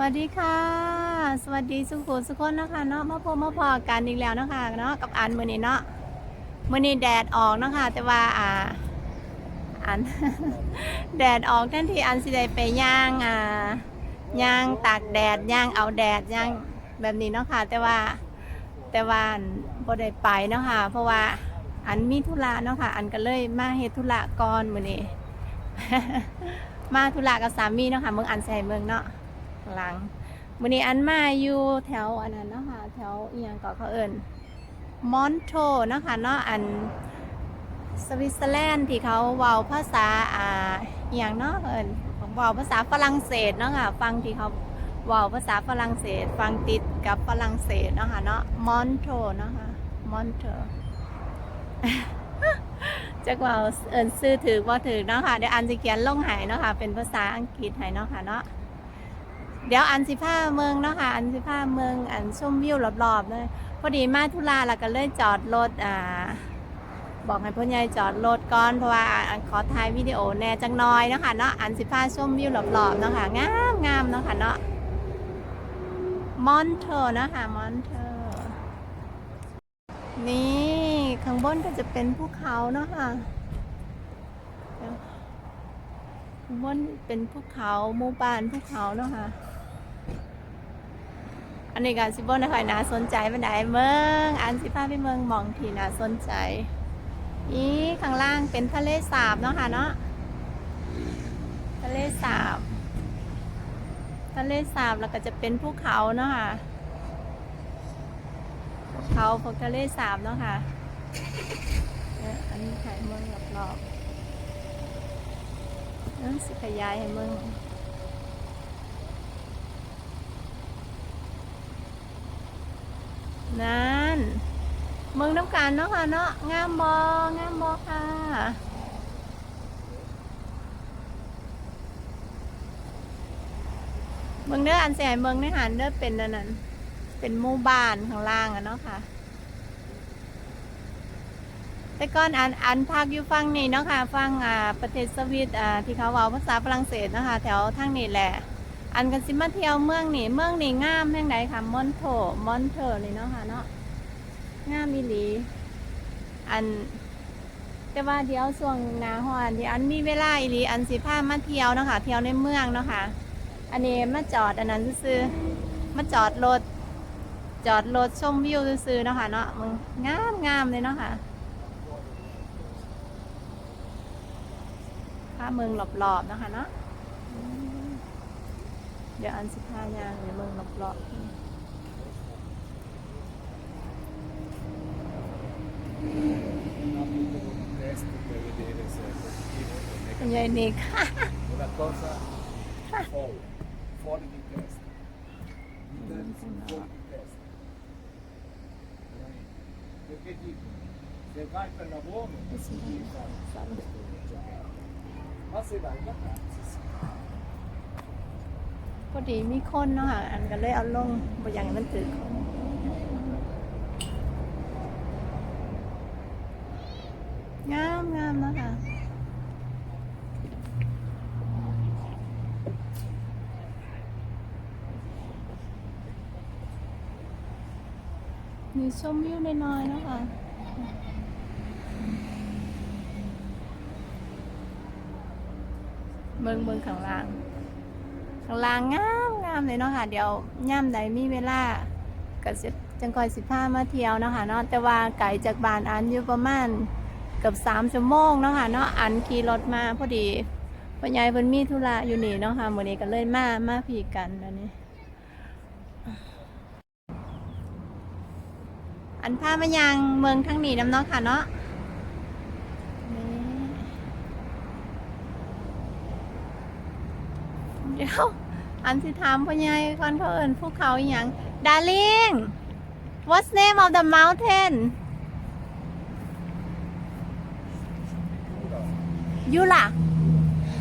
วัสดีค่ะ สวัสดีสุขุสุขคนนะคะเนาะมาพบมาพอกันอีกแล้วเนาะคะเนาะกับอันมือนี้เนาะมือนี้แดดออกเนาะคะ แต่ว่าอ่าอันแดดออกทันทีอันสิได้ไปย่างอ่าย่างตากแดดย่างเอาแดดย่างแบบนี้เนาะค่ะแต่ว่าแต่ว่าอันบ่ได้ไปเนาะค่ะเพราะว่าอันมีธุระเนาะค่ะ อันก็เลยมาเฮ็ดธุระก่อนมือนี้มาธุระกับสามีเนาะค่ะเมืองอันใส่เมืองเนาะ หลังมื้อนี้อันมาอยู่แถวอันนั้นนะคะแถวเอียังก็เขาเอิ้นมอนโทเนะคะเนาะอันสวิตเซอร์แลนด์ที่เขาเว้าภาษาอ่าอียงเนาะเอิ้นเว้าภาษาฝรั่งเศสเนาะค่ะฟังที่เขาเว้าภาษาฝรั่งเศส ฟังติดกับฝรั่งเศสเนาะค่ะเนาะมอนโทเนะคะมอนโทจักว่าเอิ้นซื้อถือว่าถือเนาะค่ะเดี๋ยวอันสิเขียนลงให้เนาะค่ะเป็นภาษาอังกฤษให้เนาะค่ะเนาะ เดี๋ยวอันสิผ้าเมืองเนาะค่ะ อันสิผ้าเมืองอันชมวิวรอบๆเลยพอดีมาทุลาแล้วก็เลยจอดรถอ่าบอกให้พ่อใหญ่จอดรถก่อนเพราะว่าอันขอถ่ายวิดีโอแน่จังน้อยเนาะค่ะเนาะอันสิผ้าชมวิวรอบๆเนาะค่ะงามงามเนาะค่ะเนาะมอนเทอร์เนาะค่ะมอนเทอร์นี่ข้างบนก็จะเป็นภูเขาเนาะค่ะข้างบนเป็นภูเขาหมู่บ้านภูเขาเนาะค่ะ นนี้การสิบนะค่ะน่าสนใจบันไดเมืองอันสิพาไปเมืองมองที่น่าสนใจอีข้างล่างเป็นทะเลสาบเนาะค่ะเนาะทะเลสาบทะเลสาบแล้วก็จะเป็นภูเขาเนาะค่ะภูเขาพวกทะเลสาบเนาะค่ะอันนี้ถ่ายเมืองรอบๆเอ้อสิขยายให้เมือง นั่นเมืองน้ำกันเนาะค่ะเนาะงามบองามบอค่ะ เมืองเด้ออันเสียเมืองในหันเด้อเป็นอันนั้นเป็นหมู่บ้านข้างล่างอะเนาะค่ะ แต่ก่อนอันอันพักอยู่ฟังนี่เนาะค่ะฟังอ่าประเทศสวิตอ่าที่เขาเว้าภาษาฝรั่งเศสเนาะคะแถวทางนี้แหละ อันกันสิมาเที่ยวเมืองนี่เมืองนี่งามแห่งใดค่ะมอนโถมอนเทอร์นี่เนาะค่ะเนาะงามอีหลีอัน แต่ว่าเดี๋ยวช่วงหนาฮอนที่อันมีเวลาอีหลีอันสิพามาเที่ยวเนาะค่ะเที่ยวในเมืองเนาะค่ะอันนี้มาจอดอันนั้นซื้อมาจอดรถจอดรถชมวิวซื้อเนาะค่ะเนาะมึงงามงามเลยเนาะค่ะภาพเมืองรอบๆเนาะค่ะเนาะ เดี๋ยวอันสิพายางในเมืองรอบๆคุณยายนิก Una พอดีมีคนเนาะค่ะอันก็เลยเอาลงบอย่างมันตึกงามงามเนาะค่ะมีชมวิวน้อยๆเนาะค่ะเบิ่งเบิ่งข้างล่าง ข้างล่างงามงามเลยเนาะค่ะ เดี๋ยวย่ำใดมีเวลาก็สิจังคอยสิพามาเที่ยวเนาะค่ะเนาะแต่ว่าไกลจากบ้านอันอยู่ประมาณเกือบสามชั่วโมงเนาะค่ะเนาะอันขี่รถมาพอดีพ่อใหญ่เพิ่นมีธุระอยู่นี่เนาะค่ะมื้อนี้ก็เลยมามาพีกันอันนี้อันพามายังเมืองทั้งนี้นํเนาะค่ะเนาะนี่เดี๋ยว อันสิถามพ่อใหญ่ก่อนเขาเอิ้นภูเขาอหย่าง Darling What's name of the mountain ยูล่ะ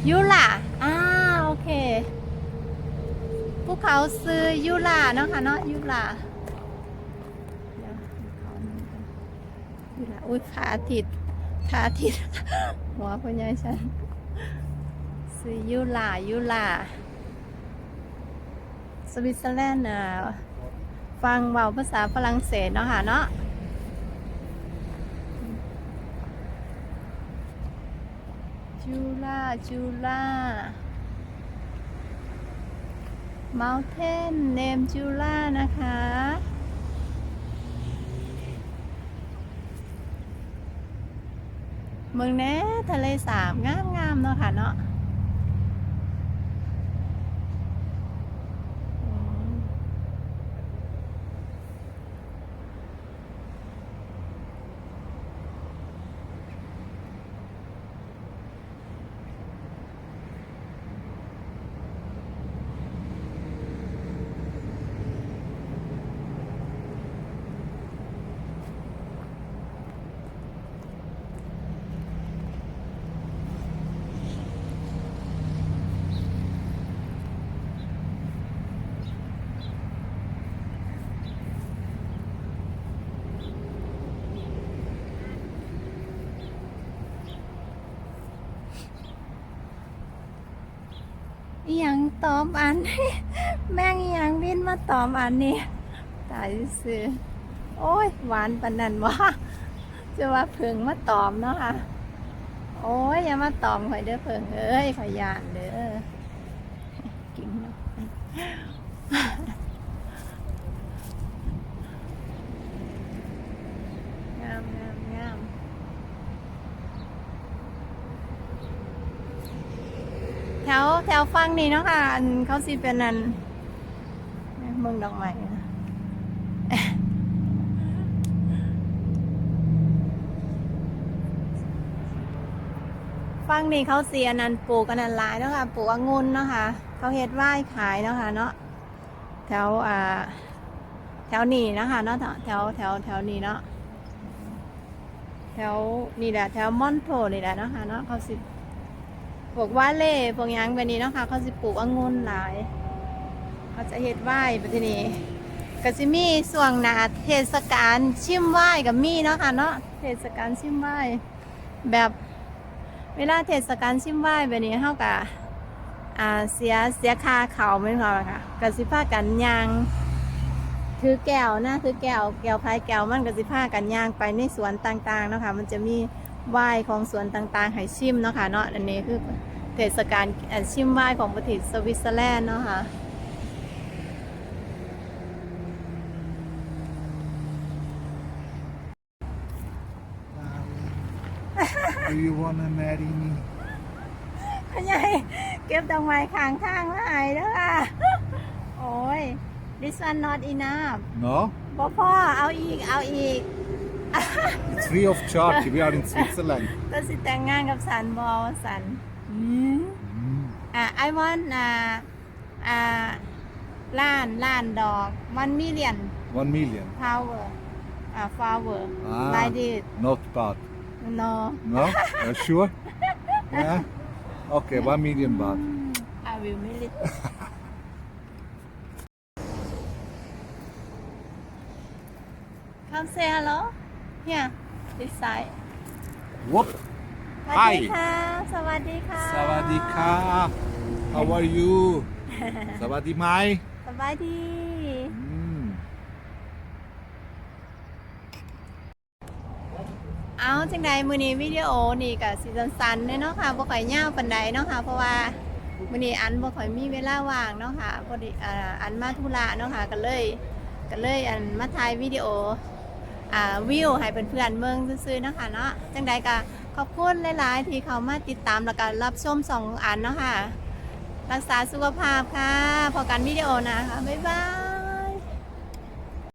ยูล่ะอ่าโอเคภูเขาซื้อยูล่าเนาะค่ะเนาะยูล่าเดี๋ยวเขานี่ก่อนยูล่าอุ้ยขาติดขาติดหัวพ่อใหญ่ฉันซื้อยูล่ายูล่า สวิตเซอร์แลนด์นะฟังเว้าภาษาฝรั่งเศสเนาะค่ะเนาะจูล่าจูล่า Mountain Name จูล่านะคะ เมืองแน่ทะเลสาบงามๆเนาะค่ะเนาะ อีหยังตอมอัน แม่งอีหยังบินมาตอมอันนี่ตายซื้อโอ้ยหวานปานนันวะจะว่าเพิงมาตอมเนาะค่ะ โอ้ยอย่ามาตอมข่อยเด้อเพิงเอ้ยข่อยยานเด้อ กินเนาะ งามงามงามแถวแถวฟังนี่เนาะค่ะอันเขาสิเป็นนันเมืองดอกไม้ฟังนี่เขาเสียนันปลูกกันนันลายเนาะค่ะปลูกองุ่นเนาะค่ะเขาเฮ็ดไว้ขายเนาะค่ะเนาะแถวอ่าแถวนี้นะคะเนาะแถวแถวแถวนี้เนาะแถวนี่แหละแถวมอนโทนี่แหละเนาะค่ะเนาะเขาสิ พวกว่าเล่พวกหยังแบบนี้เนาะค่ะ เขาสิปลูกองุ่นหลาย เขาจะเฮ็ดไหว้แบบนี้ก็สิมีส่วงนาเทศกาลชิมไหว้กับมีเนาะค่ะเนาะเทศกาลชิมไหว้แบบเวลาเทศกาลชิมไหว้แบบนี้เฮาก็อ่าเสียเสียค่าเขาวแม่นบ่ล่ะค่ะกสิพากันยางถือแก้วนะถือแก้วแก้วพายแก้วมันกสิพากันยางไปในสวนต่างๆเนาะค่ะมันจะมี ไหว้ของสวนต่างๆ ให้ชิมเนาะค่ะเนาะอันนี้คือเทศกาลเอ่อชิมไหว้ของประเทศสวิตเซอร์แลนด์เนาะค่ะ Do you wanna marry me พ่อใหญ่เก็บดอกไม้ข้างทางมาให้เด้อค่ะ โอ้ย this one not enough No บ่พ่อเอาอีก เอาอีก It's free of charge we are in Switzerland ก็สิแต่งงานกับสันบอสันอืม mm. อ่า I want อ่าอ่าล้านล้านดอก one million One million power อ่า flower Ah. like this Not bad no No? Are you sure? Yeah? Okay, one million baht I will mill it คำ เซียเหรอ here this side What? สวัสดีค่ะ สวัสดีค่ะ Sawadika How are you? Savadi Mai สบายดี mm. เอาจังใดมือนี้วิดีโอนี่กับซีซันสันๆเนาะค่ะบ่ค่อยยาวปานใดเนาะค่ะ เพราะว่ามือนี้อันบ่ค่อยมีเวลาว่างเนาะค่ะพอดีอ่าอันมาธุระเนาะค่ะก็เลยก็เลยอันมาถ่ายวิดีโอ อ่าวิวให้เพื่อนๆเมืองซื่อๆนะคะเนาะจังใดก็ขอบคุณหลายๆที่เขามาติดตามแล้วก็รับชมสองอันเนาะค่ะ รักษาสุขภาพค่ะ พอกันวิดีโอนะคะ บ๊ายบาย